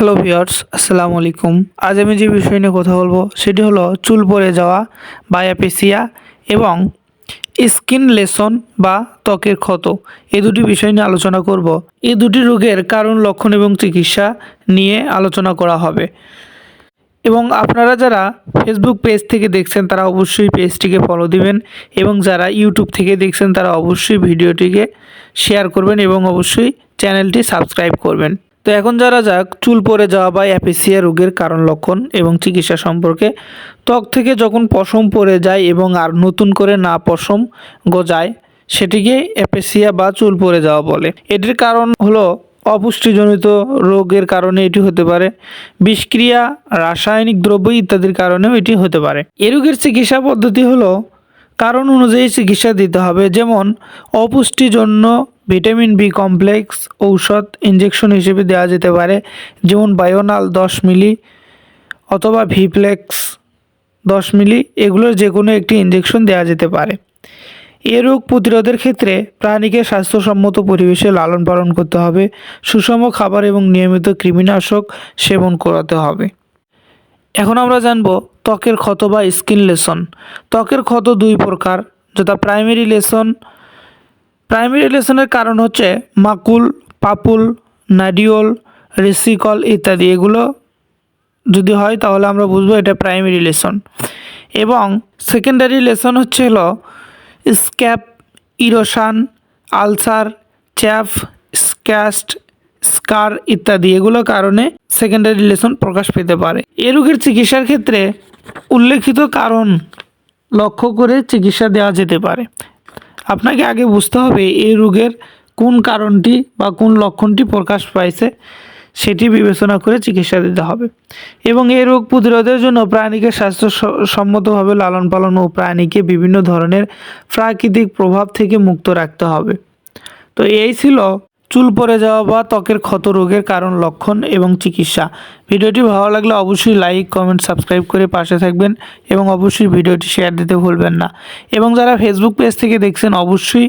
Hello viewers, আসসালামু আলাইকুম। আজ আমি যে বিষয় নিয়ে কথা বলব, সেটি হলো চুল পড়ে যাওয়া, বায়াপেসিয়া এবং স্কিন লেসন বা ত্বকের ক্ষত। এই দুটি বিষয় নিয়ে আলোচনা করব। এই দুটি রোগের কারণ, লক্ষণ এবং চিকিৎসা নিয়ে আলোচনা করা হবে। এবং আপনারা যারা ফেসবুক পেজ থেকে দেখছেন, তারা অবশ্যই পেজটিকে ফলো দিবেন এবং যারা ইউটিউব থেকে দেখছেন, তারা অবশ্যই ভিডিওটিকে শেয়ার করবেন এবং অবশ্যই চ্যানেলটি সাবস্ক্রাইব করবেন। তো এখন যারা যাক, চুল পড়ে যাওয়া বা অ্যাপেসিয়া রোগের কারণ লক্ষণ এবং চিকিৎসা সম্পর্কে ত্বক থেকে যখন পশম পড়ে যায় এবং আর নতুন করে না পশম গজায়, সেটিকে অ্যাপেসিয়া বা চুল পড়ে যাওয়া বলে। এটির কারণ হলো অপুষ্টিজনিত রোগের কারণে এটি হতে পারে, বিষক্রিয়া, রাসায়নিক দ্রব্য ইত্যাদির কারণেও এটি হতে পারে। এ রোগের চিকিৎসা পদ্ধতি হলো, কারণ অনুযায়ী চিকিৎসা দিতে হবে, যেমন অপুষ্টির জন্য ভিটামিন বি কমপ্লেক্স ঔষধ ইঞ্জেকশন হিসেবে দেওয়া যেতে পারে, যেমন বায়োনাল দশ মিলি অথবা ভিপ্লেক্স দশ মিলি, এগুলোর যে কোনো একটি ইঞ্জেকশন দেওয়া যেতে পারে। এ রোগ প্রতিরোধের ক্ষেত্রে প্রাণীকে স্বাস্থ্যসম্মত পরিবেশে লালন পালন করতে হবে, সুষম খাবার এবং নিয়মিত কৃমিনাশক সেবন করাতে হবে। এখন আমরা জানব ত্বকের ক্ষত বা স্কিন লেসন। ত্বকের ক্ষত দুই প্রকার, যথা প্রাইমারি লেসন প্রাইমারি লেসনের কারণ হচ্ছে মাকুল, পাপুল, নাডিওল, রেসিকল ইত্যাদি। এগুলো যদি হয় তাহলে আমরা বুঝব এটা প্রাইমারি লেসন এবং সেকেন্ডারি লেসন হচ্ছে হলো স্ক্যাপ, ইরোশান, আলসার, চ্যাফ, স্ক্যাস্ট, স্কার ইত্যাদি। এগুলো কারণে সেকেন্ডারি লেসন প্রকাশ পেতে পারে। এ রোগের চিকিৎসার ক্ষেত্রে উল্লেখিত কারণ লক্ষ্য করে চিকিৎসা দেওয়া যেতে পারে। আপনাকে আগে বুঝতে হবে এই রোগের কোন কারণটি বা কোন লক্ষণটি প্রকাশ পাইছে, সেটি বিবেচনা করে চিকিৎসা দিতে হবে। এবং এই রোগ প্রতিরোধের জন্য প্রাণীকে স্বাস্থ্যসম্মতভাবে লালন পালন ও প্রাণীকে বিভিন্ন ধরনের প্রাকৃতিক প্রভাব থেকে মুক্ত রাখতে হবে। তো এই ছিল চুল পড়ে যাওয়া বা ত্বকের ক্ষত রোগের কারণ, লক্ষণ এবং চিকিৎসা। ভিডিওটি ভালো লাগলে অবশ্যই লাইক, কমেন্ট, সাবস্ক্রাইব করে পাশে থাকবেন এবং অবশ্যই ভিডিওটি শেয়ার দিতে ভুলবেন না। এবং যারা ফেসবুক পেজ থেকে দেখছেন, অবশ্যই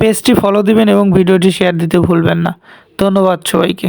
পেজটি ফলো দিবেন এবং ভিডিওটি শেয়ার দিতে ভুলবেন না। ধন্যবাদ সবাইকে।